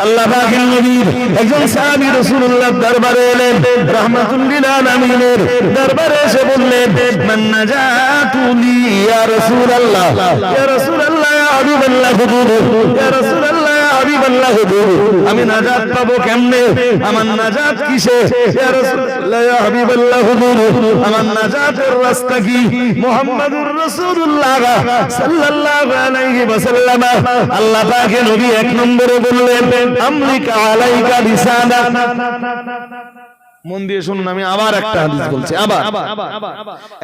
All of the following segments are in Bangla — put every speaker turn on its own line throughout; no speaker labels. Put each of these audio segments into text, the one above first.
আল্লাহ পাকের নবীর একজন সাহাবী রাসূলুল্লাহ দরবারে এলেন রাহমাতুল লিল আলামিনের দরবারে এসে বললেন, মান নাজাতু লি ইয়া রাসূলুল্লাহ। ইয়া রাসূলুল্লাহ হাবিবাল্লাহ হুজুর আমি নাজাত পাবো কেমনে? আমার নাজাত কিসে? হাবিবাল্লাহ হুজুর আমার নাজাতের রাস্তা কি? মুহাম্মাদুর রাসূলুল্লাহ সাল্লাল্লাহু আলাইহি ওয়াসাল্লাম। আল্লাহ পাকে নবী এক নম্বরে বললেন, আমলিকা আলাইকা মন দিয়ে শুনুন, আমি আবার একটা হাদিস বলছি, আবার।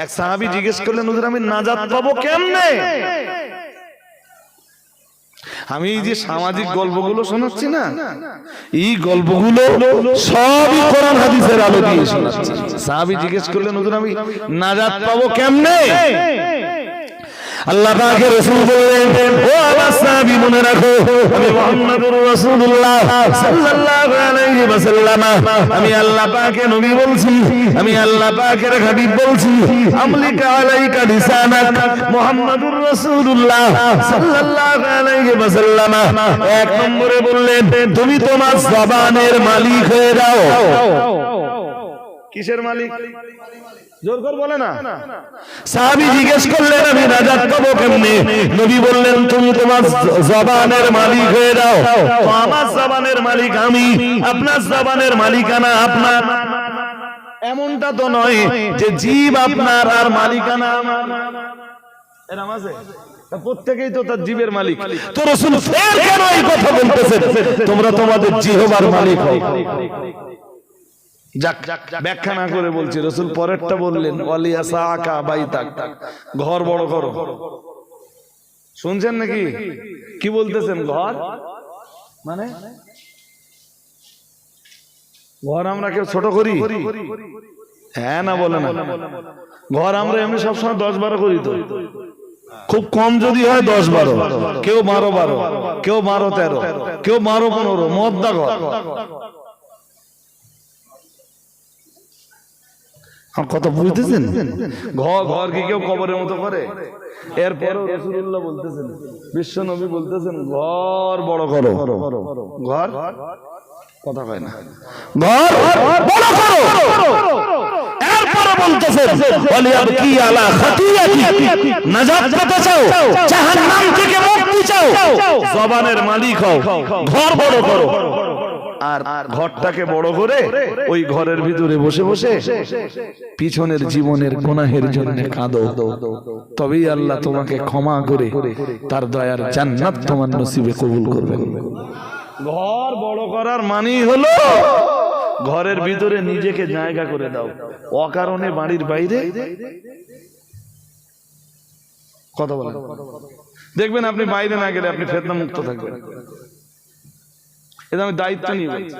এক সাহাবী জিজ্ঞেস করলেন, হুজুর, আমি নাজাত পাবো কেমনে? আমি এই যে সামাজিক গল্পগুলো শোনাচ্ছি না এই গল্পগুলো সবই কোরআন হাদিসের আলো দিয়ে শোনাচ্ছি। সাহাবি জিজ্ঞেস করলেন নতুন আমি নাজাত পাবো কেমনে? আল্লাহ পাকের রাসূল বললেন ও আমার আমি মুহাম্মদুর রাসূলুল্লাহ সাল্লাল্লাহু আলাইহি ওয়াসাল্লাম। আমি আল্লাহ পাকের নবী বলছি, আমি আল্লাহ পাকের হাবিব বলছি, আমলিকা আলাইকা লিসানাক মুহাম্মদুর রাসূলুল্লাহ সাল্লাল্লাহু আলাইহি ওয়াসাল্লাম। এক নম্বরে বললেন, তুমি তোমার জবানের মালিক হয়ে যাও। কিসের মালিক? জোর কর বলে না। সাহাবী জিজ্ঞেস করলেন, আমি নাজাত পাবো কেমনে? নবী বললেন, তুমি তোমার জবানের মালিক হয়ে তো আমার জবানের মালিক আমি, আপনার জবানের মালিকানা আপনার। এমনটা তো নয় যে জীব আপনার আর মালিকানা আমার। এরম আছে? প্রত্যেকেই তো তার জীবের মালিক। তো কথা বলতেছেন? তোমরা তোমাদের জিহবার মালিক হও। যাক ব্যাখ্যা না করে বলছি রসুল পরেরটা বললেন ওয়ালিয়া সাকা বাইতাক। ঘর বড় করো। শুনছেন নাকি? কি বলতেছেন ঘর? মানে? ঘর আমরা কেউ ছোট করি? হ্যাঁ না বলে না। ঘর আমরা এমনি সবসময় দশ বারো করি তো। খুব কম যদি হয় দশ বারো। কেউ বারো বারো কেউ বারো তেরো কেউ বারো পনেরো মদ্দা ঘর। আমার কথা বুঝতেছেন? ঘর ঘর কি কেউ কবরের মতো করে? এরপরও রসুল্লাহ বলতেছেন বিশ্ব নবী বলতেছেন ঘর বড় করো। ঘর? কথা কয় না। ঘর বড় করো। এরপরে বলতেছেন ওয়ালিয়াব কি আলা খাতিয়াতি? নাজাত পেতে চাও? জাহান্নাম থেকে মুক্তি চাও? জবানের মালিক হও। ঘর বড় করো। আর ঘরটাকে বড় করে ওই ঘরের ভিতরে বসে বসে পিছনের জীবনের গুনাহের জন্য কাঁদো। তবেই আল্লাহ তোমাকে ক্ষমা করে তার দয়ার জান্নাত তোমার নসিবে কবুল করবে। ঘর বড় করার মানেই হলো ঘরের ভিতরে নিজেকে জায়গা করে দাও। অকারণে বাড়ির বাইরে কথা বলেন। দেখবেন আপনি বাইরে না গেলে আপনি ফেতনা মুক্ত থাকবেন। এটা আমি দায়িত্ব নিয়ে বলছি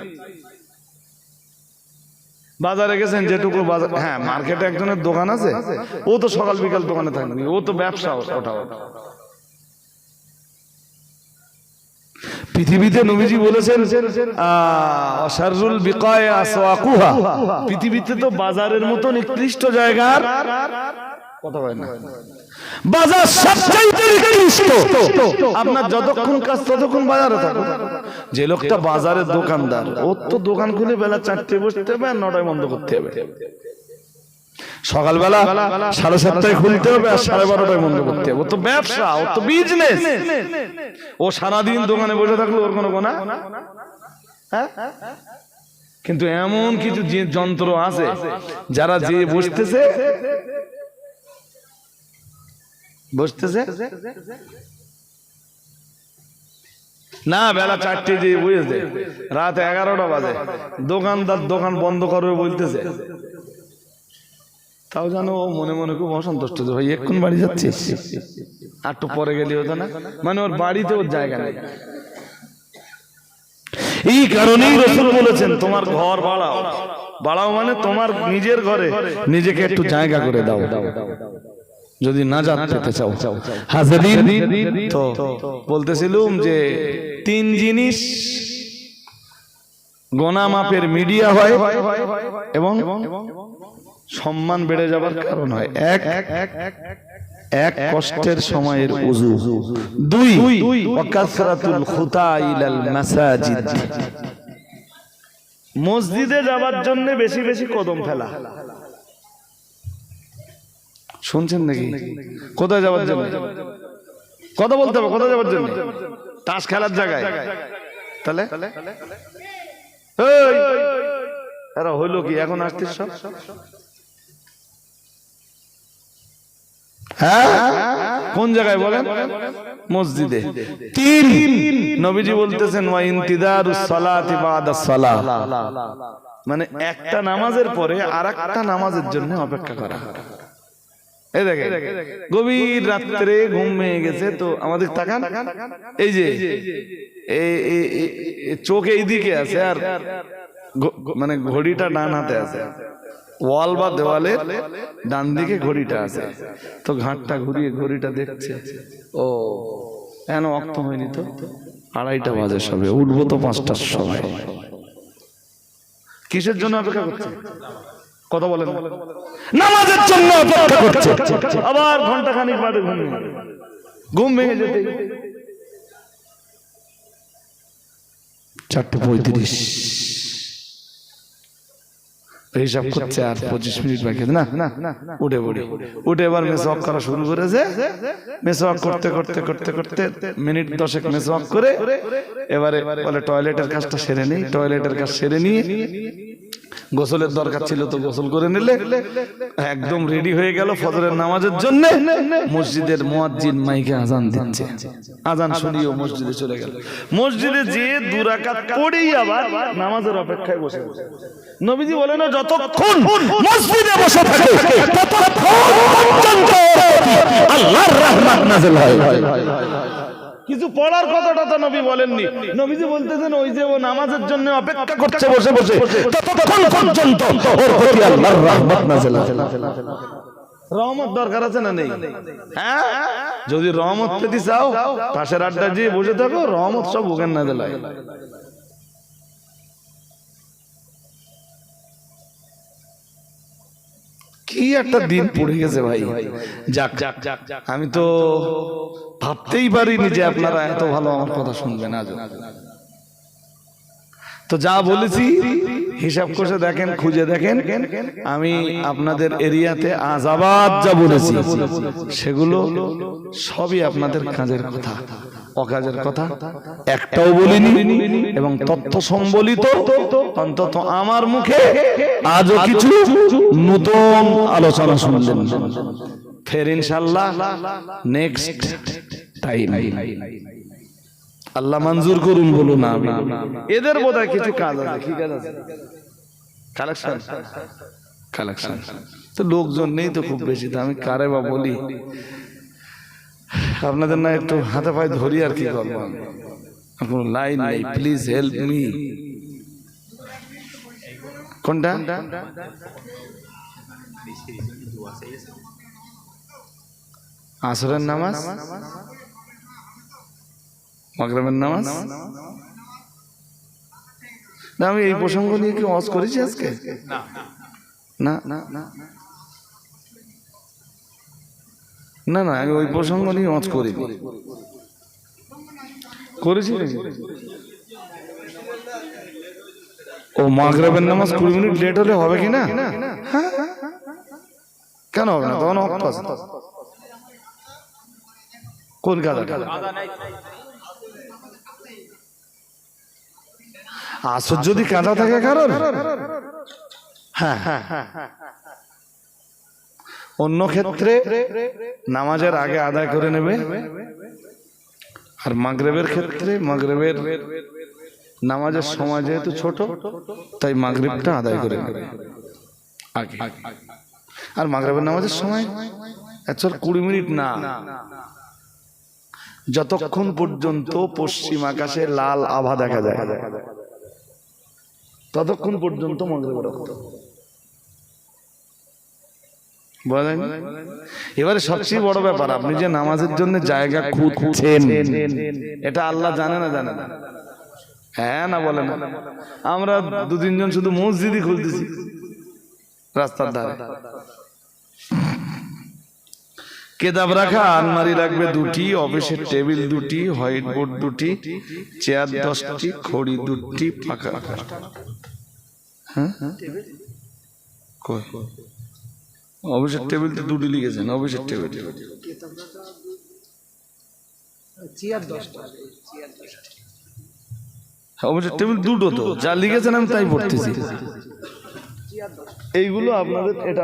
বাজারে গেছেন যেটুকু বাজার হ্যাঁ মার্কেটে একজনের দোকান আছে ও তো সকাল বিকাল দোকানে থাকবে ও তো ব্যবসা ওটা পৃথিবীতে নবীজি বলেছেন অসারুল বিকয় আসওয়াকুহা পৃথিবীতে তো বাজারের মতো নিকৃষ্ট জায়গার হয় বাজার আপনার যতক্ষণ কাজ ততক্ষণ বাজারে থাকো যে লোকটা বাজারের দোকানদার, ওর তো দোকান খুলে বেলা চারটে বসতে হবে আর নটায় বন্ধ করতে হবে। সকালবেলা সাড়ে সাতটায় খুলতে হবে আর সাড়ে বারোটায় বন্ধ করতে হবে। ও তো ব্যবসা ও তো বিজনেস ও সারাদিন দোকানে বসে থাকল ওর কোনো গোনা? হ্যাঁ? কিন্তু এমন কিছু যন্ত্র আছে, যারা যে বসতেছে বসতেছে? না, বেলা চারটে যে বুঝেছে। রাত এগারোটা বাজে। দোকানদার দোকান বন্ধ করবে বলতেছে। তাও জানো ও মনে মনে খুব অসন্তুষ্ট যে, ভাই, এক্ষুন বাড়ি যাচ্ছিস? একটু পরে গেলি হতো না। মানে ওর বাড়িতে ওর জায়গা নেই। এই কারণেই রসুল বলেছেন, তোমার ঘর বাড়াও। বাড়াও মানে তোমার নিজের ঘরে নিজেকে একটু জায়গা করে দাও দাও দাও। যদি না পেতে চাও। হাজারিন? তো বলতেছিলুম যে তিন জিনিস গোনা মাপের মিডিয়া হয় এবং সম্মান বেড়ে যাবার কারণ হয়। এক এক কষ্টের সময়ের উজু। দুই ওয়াকাসরাতুল খুতা ইলাল মাসাজিদ। মসজিদে যাবার জন্য বেশি বেশি কদম ফেলা। শুনছেন নাকি? কোথায় যাওয়ার জন্য? কথা বলতে হবে কোথায় যাওয়ার জন্য? তাস খেলার জায়গায়। তাহলে? এরা হইল কি? এখন আসতিস সব? হ্যাঁ? কোন জায়গায় বলেন? মসজিদে। তিন! নবীজি বলতেছেন মানে একটা নামাজের পরে আরেকটা নামাজের জন্য অপেক্ষা করা। এই দেখে গভীর রাত্রে ঘুম ভেঙে গেছে তো আমাদের তাকান। এই যে চোখ এইদিকে আছে আর মানে ঘড়িটা ডান হাতে আছে। ওয়াল বা দেওয়ালে ডান দিকে ঘড়িটা আছে। তো ঘাটটা ঘুরিয়ে ঘড়িটা দেখছে। ও কেন অক্ত হয়নি তো? আড়াইটা বাজে সবে উঠবো তো পাঁচটার সময়। কিসের জন্য অপেক্ষা করছে কথা বলেন নামাজের জন্য অপেক্ষা করছে। আবার ঘণ্টা খানিক বাদে ঘুম ঘুম ভেঙে যেতে। চারটে পঁয়ত্রিশ। হিসাব করছে আর পঁচিশ মিনিট বাকি না না উঠে পড়ি। উঠে এবার মেসওয়াক করা শুরু করেছে। মেসওয়াক করতে করতে করতে করতে মিনিট দশেক মেসওয়াক করে এবারে বলে টয়লেটের কাজটা সেরে নেই টয়লেটের কাজ সেরে নিয়ে গোসলের দরকার ছিল তো গোসল করে নিলে। একদম রেডি হয়ে গেল ফজরের নামাজের জন্য। মসজিদের মুয়াজ্জিন মাইকে আজান দিচ্ছে। আজান শুনিয়েও মসজিদে চলে গেল। মসজিদে যে দুরাকাত পড়েই আবার নামাজের অপেক্ষায় বসে নবীজি বলেন না যতক্ষণ মসজিদে বসে থাকে, ততক্ষণ পর্যন্ত আল্লাহর রহমত নাযিল হয়। কিছু পড়ার কথাটা তো নবী বলেননি। নবীজি বলতেছেন, ওই যে ও নামাজের জন্য অপেক্ষা করছে, বসে বসে। ততক্ষণ পর্যন্ত ওর প্রতি আল্লাহর রহমত নাযিল রহমত দরকার আছে না নেই? হ্যাঁ? যদি রহমত পেতে চাও, পাশের আড্ডা দিয়ে বসে থাকো, রহমত সব ওখানে না দিলাই কি একটা দিন পড়ে গেছে ভাই? যাক যাক যাক আমি তো ভাবতেই পারিনি যে আপনারা এত ভালো আমার কথা শুনবেন আজ তো যা বলেছি হিসাব করে দেখেন খুঁজে দেখেন। আমি আপনাদের এরিয়াতে আজ আবার যা বলেছি। সেগুলো সবই আপনাদের কাজের কথা। অকাজের কথা, একটাও বলিনি এবং তথ্য সম্বলিত অন্তত আমার মুখে আজও কিছু নতুন আলোচনা শুনলেন। ফের ইনশাল্লাহ নেক্সট টাইম আল্লাহ মঞ্জুর করুন বলুন আমি এদের বোধহয় কিছু কাজ আছে, কি কাজ আছে? কালেকশন কালেকশন তো লোকজন নেই তো খুব বেশি, তো আমি কারে বা বলি? আপনাদের না একটু হাতে পায়ে ধরি আর কি করব আমি? কোনো লাইন নেই প্লিজ হেল্প মি কোনটা? আসরের নামাজ? মাগরিবের নামাজ? না আমি এই প্রসঙ্গ নিয়ে কি ওয়াজ করেছি আজকে? না না। না? না না আমি ওই প্রসঙ্গ নিয়ে ওয়াজ করি করেছি? ও মাগরিবের নামাজ কুড়ি মিনিট লেট হলে হবে কি না? হ্যাঁ। কেন হবে না? তখন অক্ট আছে। কোন কাজটা আসর যদি কাঁদা থাকে কারণ হ্যাঁ হ্যাঁ হ্যাঁ। অন্য ক্ষেত্রে নামাজের আগে আদায় করে নেবে। আর মাগরেবের ক্ষেত্রে মাগরেবের নামাজের সময় যেহেতু ছোট, তাই মাগরেবটা আদায় করে নেবে। আর মাগরেবের নামাজের সময় অ্যাকচুয়াল কুড়ি মিনিট না। যতক্ষণ পর্যন্ত পশ্চিম আকাশে লাল আভা দেখা যায়, ততক্ষণ পর্যন্ত মাগরিবের রক্ত। বলেন। এবারে সবচেয়ে বড় ব্যাপার, আপনি যে নামাজের জন্য জায়গা খুঁজছেন, এটা আল্লাহ জানে না জানে না। হ্যাঁ না বলে না? আমরা দু তিনজন শুধু মসজিদই খুলতেছি, রাস্তার ধারে। কেতাব রাখা, আলমারি লাগবে দুটি, অফিসের টেবিল দুটি, হোয়াইট বোর্ড দুটি, চেয়ার দশটি, খড়ি দুটি ফাঁকা হ্যাঁ? অফিসের টেবিল তো দুটি লিখেছেন অফিসের টেবিল অফিসের টেবিল দুটো তো যা লিখেছেন আমি তাই পড়তেছি। এইগুলো আপনাদের এটা